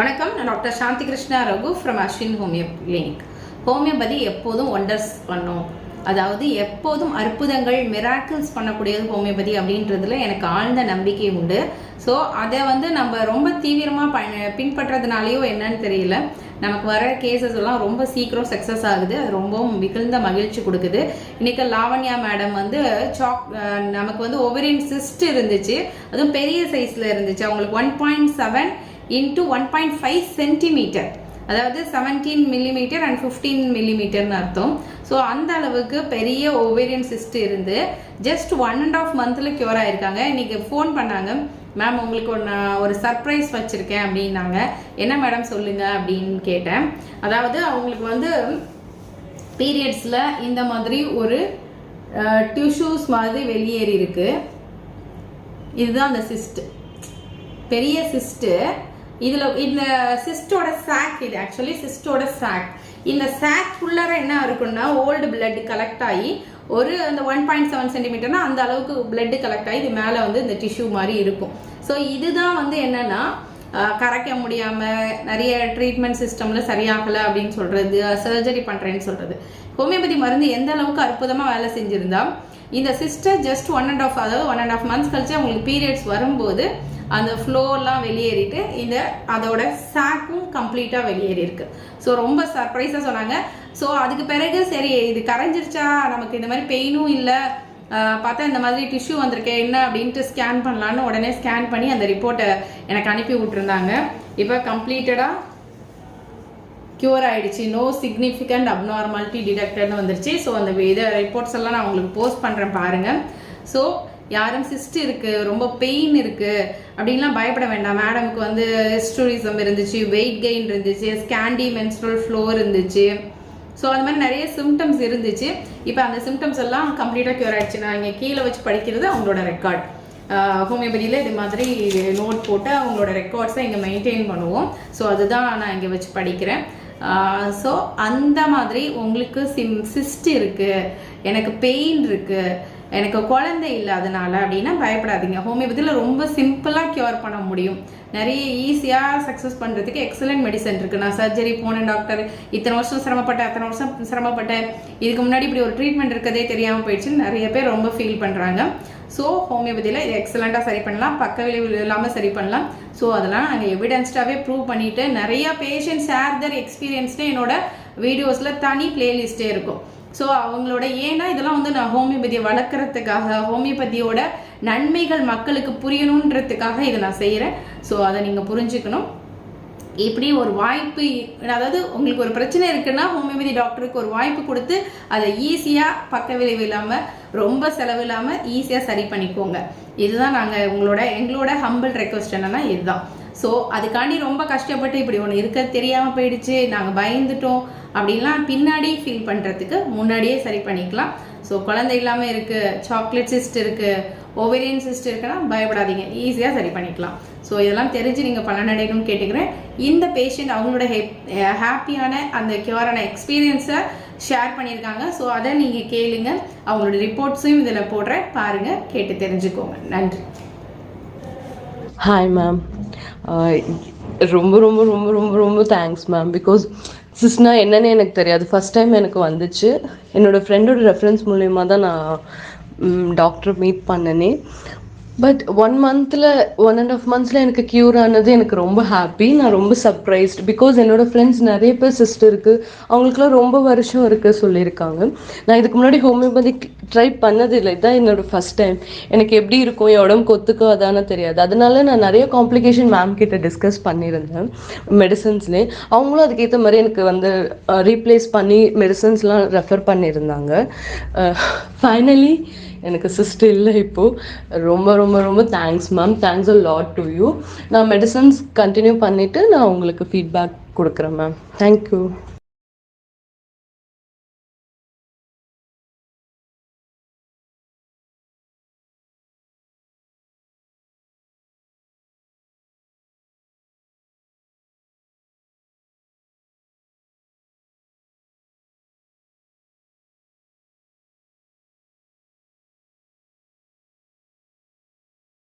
வணக்கம். நான் doctor Shanthi Krishna Raghu from Ashwin homeo clinic homeopathy எப்போதும் ஒண்டர்ஸ் பண்ணும். அதாவது எப்போதும் அற்புதங்கள் மிராக்கிள்ஸ் பண்ணக்கூடியது ஹோமியோபதி அப்படின்றதுல எனக்கு ஆழ்ந்த நம்பிக்கை உண்டு. ஸோ அதை வந்து நம்ம ரொம்ப தீவிரமாக ப பின்பற்றதுனாலையோ என்னன்னு தெரியல. நமக்கு வர கேசஸ் எல்லாம் ரொம்ப சீக்கிரம் சக்ஸஸ் ஆகுது. அது ரொம்பவும் மிகுந்த மகிழ்ச்சி கொடுக்குது. இன்னைக்கு லாவண்யா மேடம் வந்து சாக் நமக்கு வந்து ஒவரின் சிஸ்ட் இருந்துச்சு. அதுவும் பெரிய சைஸில் இருந்துச்சு. அவங்களுக்கு one point seven into one point five centimetre அதாவது செவன்டீன் மில்லிமீட்டர் அண்ட் ஃபிஃப்டீன் மில்லிமீட்டர்னு அர்த்தம். ஸோ அந்த அளவுக்கு பெரிய ஓவேரியன் சிஸ்ட் இருந்து ஜஸ்ட் ஒன் அண்ட் ஆஃப் மந்தில் க்யூர் ஆயிருக்காங்க. இன்னைக்கு ஃபோன் பண்ணாங்க மேம் உங்களுக்கு ஒன்று ஒரு சர்ப்ரைஸ் வச்சுருக்கேன் அப்படின்னாங்க. என்ன மேடம் சொல்லுங்க? அப்படின்னு கேட்டேன். அதாவது அவங்களுக்கு வந்து பீரியட்ஸில் இந்த மாதிரி ஒரு டியூஷூஸ் மாதிரி வெளியேறி இருக்கு இதுதான் அந்த சிஸ்ட் பெரிய சிஸ்ட்டு இதில் இந்த சிஸ்டோட சாக் இது ஆக்சுவலி சிஸ்டோட சாக் இந்த சாக் ஃபுல்லாக என்ன இருக்குன்னா ஓல்டு பிளட் கலெக்ட் ஆகி ஒரு அந்த ஒன் பாயிண்ட் செவன் சென்டிமீட்டர்னா அந்த அளவுக்கு பிளட் கலெக்ட் ஆகி இது மேலே வந்து இந்த டிஷ்யூ மாதிரி இருக்கும். ஸோ இதுதான் வந்து என்னன்னா கரைக்க முடியாமல் நிறைய ட்ரீட்மெண்ட் சிஸ்டமில் சரியாகலை அப்படின்னு சொல்கிறது சர்ஜரி பண்ணுறேன்னு சொல்கிறது ஹோமியோபதி மருந்து எந்த அளவுக்கு அற்புதமாக வேலை செஞ்சுருந்தா இந்த sister just one and half அதாவது ஒன் அண்ட் ஆஃப் மந்த்ஸ் கழிச்சு அவங்களுக்கு பீரியட்ஸ் வரும்போது அந்த ஃப்ளோலாம் வெளியேறிட்டு இந்த அதோட சாக்கும் கம்ப்ளீட்டாக வெளியேறியிருக்கு ஸோ ரொம்ப சர்ப்ரைஸாக சொன்னாங்க. ஸோ அதுக்கு பிறகு சரி இது கரைஞ்சிருச்சா? நமக்கு இந்த மாதிரி பெயினும் இல்லை. பார்த்தா இந்த மாதிரி டிஷ்யூ வந்திருக்கே என்ன அப்படின்ட்டு ஸ்கேன் பண்ணலான்னு உடனே ஸ்கேன் பண்ணி அந்த ரிப்போர்ட்டை எனக்கு அனுப்பி விட்டுருந்தாங்க. இப்போ கம்ப்ளீட்டடாக க்யூர் ஆகிடுச்சு நோ சிக்னிஃபிகண்ட் அப்நார்மாலிட்டி டிடெக்டட்னு வந்துருச்சு. ஸோ அந்த இதை ரிப்போர்ட்ஸ் எல்லாம் நான் உங்களுக்கு போஸ்ட் பண்ணுறேன் பாருங்கள் ஸோ யாரும் சிஸ்ட் இருக்குது ரொம்ப பெயின் இருக்குது அப்படின்லாம் பயப்பட வேண்டாம். மேடமுக்கு வந்து ஹிஸ்டூரிசம் இருந்துச்சு வெயிட் கெயின் இருந்துச்சு ஸ்கேண்டி மென்ஸ்ட்ரல் ஃப்ளோர் இருந்துச்சு. ஸோ அந்த மாதிரி நிறைய சிம்டம்ஸ் இருந்துச்சு. இப்போ அந்த சிம்டம்ஸ் எல்லாம் கம்ப்ளீட்டாக க்யூர் ஆயிடுச்சு நான் இங்கே கீழே வச்சு படிக்கிறது அவங்களோட ரெக்கார்ட் ஹோமியோபதியில் இது மாதிரி நோட் போட்டு அவங்களோட ரெக்கார்ட்ஸை இங்கே மெயின்டைன் பண்ணுவோம். ஸோ அதுதான் நான் இங்கே வச்சு படிக்கிறேன். ஸோ அந்த மாதிரி உங்களுக்கு சிம் சிஸ்ட் இருக்குது எனக்கு பெயின் இருக்குது எனக்கு குழந்தை இல்லாதனால அப்படின்னா பயப்படாதீங்க. ஹோமியோபதியில் ரொம்ப சிம்பிளாக க்யூர் பண்ண முடியும். நிறைய ஈஸியாக சக்ஸஸ் பண்ணுறதுக்கு எக்ஸலண்ட் மெடிசன் இருக்குது நான் சர்ஜரி போனேன் டாக்டர் இத்தனை வருஷம் சிரமப்பட்டேன் அத்தனை வருஷம் சிரமப்பட்டேன். இதுக்கு முன்னாடி இப்படி ஒரு ட்ரீட்மெண்ட் இருக்கதே தெரியாமல் போயிடுச்சுன்னு நிறைய பேர் ரொம்ப ஃபீல் பண்ணுறாங்க ஸோ ஹோமியோபதியில் இது எக்ஸலண்ட்டாக சரி பண்ணலாம். பக்க விளைவு இல்லாமல் சரி பண்ணலாம். ஸோ அதெல்லாம் நாங்கள் எவிடென்ஸ்டாகவே ப்ரூவ் பண்ணிவிட்டு நிறையா பேஷண்ட்ஸ் ஆர் தர் எக்ஸ்பீரியன்ஸ்னு என்னோட வீடியோஸில் தனி பிளேலிஸ்ட்டே இருக்கும். ஸோ அவங்களோட ஏன்னா இதெல்லாம் வந்து நான் ஹோமியோபதியை வளர்க்குறதுக்காக ஹோமியோபதியோட நன்மைகள் மக்களுக்கு புரியணுன்றதுக்காக இதை நான் செய்கிறேன் ஸோ அதை நீங்கள் புரிஞ்சுக்கணும். இப்படி ஒரு வாய்ப்பு அதாவது உங்களுக்கு ஒரு பிரச்சனை இருக்குன்னா ஹோமியோபதி டாக்டருக்கு ஒரு வாய்ப்பு கொடுத்து அதை ஈஸியாக பக்க விளைவு இல்லாமல் ரொம்ப செலவு இல்லாமல் ஈஸியாக சரி பண்ணிக்கோங்க. இதுதான் நாங்கள் உங்களோட எங்களோட ஹம்பிள் ரெக்வஸ்ட் என்னன்னா இதுதான். ஸோ அதுக்காண்டி ரொம்ப கஷ்டப்பட்டு இப்படி ஒன்று இருக்க தெரியாமல் போயிடுச்சு. நாங்கள் பயந்துட்டோம். அப்படின்லாம் பின்னாடி ஃபீல் பண்ணுறதுக்கு முன்னாடியே சரி பண்ணிக்கலாம். ஸோ குழந்தை இல்லாமல் இருக்குது சாக்லேட் சிஸ்ட் இருக்குது ஓவேரியன் சிஸ்ட் இருக்குன்னா பயப்படாதீங்க. ஈஸியாக சரி பண்ணிக்கலாம். ஸோ இதெல்லாம் தெரிஞ்சு நீங்கள் பலனடையணும்னு கேட்டுக்கிறேன். இந்த பேஷண்ட் அவங்களோட ஹாப்பியான அந்த கியூரான எக்ஸ்பீரியன்ஸை ஷேர் பண்ணியிருக்காங்க. ஸோ அதை நீங்கள் கேளுங்க. அவங்களோட ரிப்போர்ட்ஸையும் இதில் போடுறேன். பாருங்கள் கேட்டு தெரிஞ்சுக்கோங்க. நன்றி. ஹாய் மேம் ரொம்ப ரொம்ப ரொம்ப ரொம்ப ரொம்ப தேங்க்ஸ் மேம் பிகாஸ் சிஸ்னா என்னன்னு எனக்கு தெரியாது. ஃபஸ்ட் டைம் எனக்கு வந்துச்சு. என்னோடய ஃப்ரெண்டோட ரெஃபரன்ஸ் மூலயமா தான் நான் டாக்டர் மீட் பண்ணனே. பட் ஒன் மந்தில் ஒன் அண்ட் ஆஃப் மந்த்ஸில் எனக்கு க்யூர் ஆனது எனக்கு ரொம்ப ஹாப்பி நான் ரொம்ப சர்ப்ரைஸ்ட் பிகாஸ் என்னோட ஃப்ரெண்ட்ஸ் நிறைய பேர் சிஸ்டர் இருக்குது அவங்களுக்குலாம் ரொம்ப வருஷம் இருக்குது சொல்லியிருக்காங்க. நான் இதுக்கு முன்னாடி ஹோமியோபதி ட்ரை பண்ணது இல்லை இதுதான் என்னோட ஃபர்ஸ்ட் டைம் எனக்கு எப்படி இருக்கும்? என் உடம்பு கொத்துக்கோ? அதானே தெரியாது. அதனால நான் நிறைய காம்ப்ளிகேஷன் மேம் கிட்ட டிஸ்கஸ் பண்ணியிருந்தேன் மெடிசன்ஸ்லேயே அவங்களும் அதுக்கேற்ற மாதிரி எனக்கு வந்து ரீப்ளேஸ் பண்ணி மெடிசன்ஸ்லாம் ரெஃபர் பண்ணியிருந்தாங்க. ஃபைனலி எனக்கு சிஸ்டர் இல்லை இப்போது ரொம்ப ரொம்ப ரொம்ப thanks ma'am thanks a lot to you நான் மெடிசன்ஸ் கண்டினியூ பண்ணிவிட்டு நான் உங்களுக்கு ஃபீட்பேக் கொடுக்குறேன் மேம் தேங்க்யூ